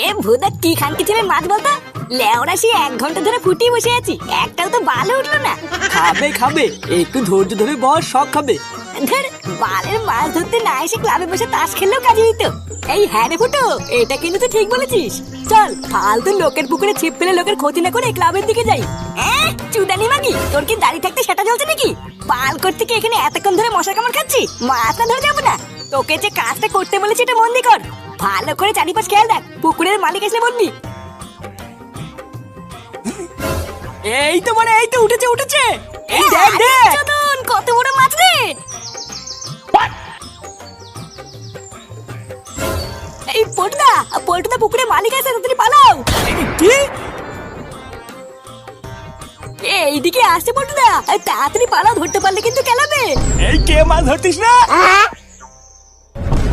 এ ভুদা কি খানকি ছেলে মাছ বলতো? লেওরা সে এক ঘণ্টা ধরে ফুটিয়ে বসে আছি। একটাও তো ভালো উঠল না। খাবে খাবে। একটু ধৈর্য ধরে বস সব খাবে। ধর বালের মাছ ধরতে না এসে ক্লাবে বসে তাস খেললেও কাজে দিত। এই হ্যাঁ রে ফুটো এটা কিন্তু তুই ঠিক বলেছিস। চল ফালতু লোকের পুকুরে ছিপ ফেলে লোকের ক্ষতি না করে ক্লাবের দিকে যাই। চুদানি মাগি তোর কি দাড়ি থাকতে সেটা জ্বলছে নাকি? পাল করতে কি এখানে এতক্ষণ ধরে মশা কামড় খাচ্ছি মাথা ধরে যাব না। তোকে যে কাজটা করতে বলেছি এটা মন কর। ভালো করে চারিপাশ খেয়াল দেখ পুকুরের মালিক এসে বলবি। এই তো মানে এই তো উঠেছে উঠেছে। এই দেখ দেখ। কত বড় মাছ রে। এই পটদা পটদা পুকুরে মালিক আছে তাড়াতাড়ি পালাও। কি? এইদিকে আসছে পটদা তাড়াতাড়ি পালাও ধরতে পারলে কিন্তু কেলাবে এই কে মাছ ধরতিস না?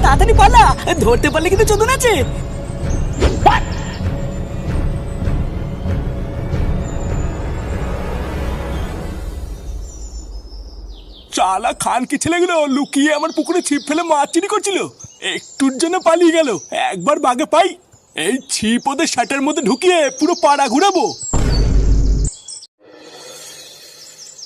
তাড়াতাড়ি পালা ধরতে পারলে কিন্তু চোদন আছে। চালা খান কি ছেলেগুলো লুকিয়ে আমার পুকুরে ছিপ ফেলে মাছ চুরি করছিল। একটুর জন্য পালিয়ে গেল। একবার বাগে পাই। এই ছিপ ওদের শার্টের মধ্যে ঢুকিয়ে পুরো পাড়া ঘুরাবো।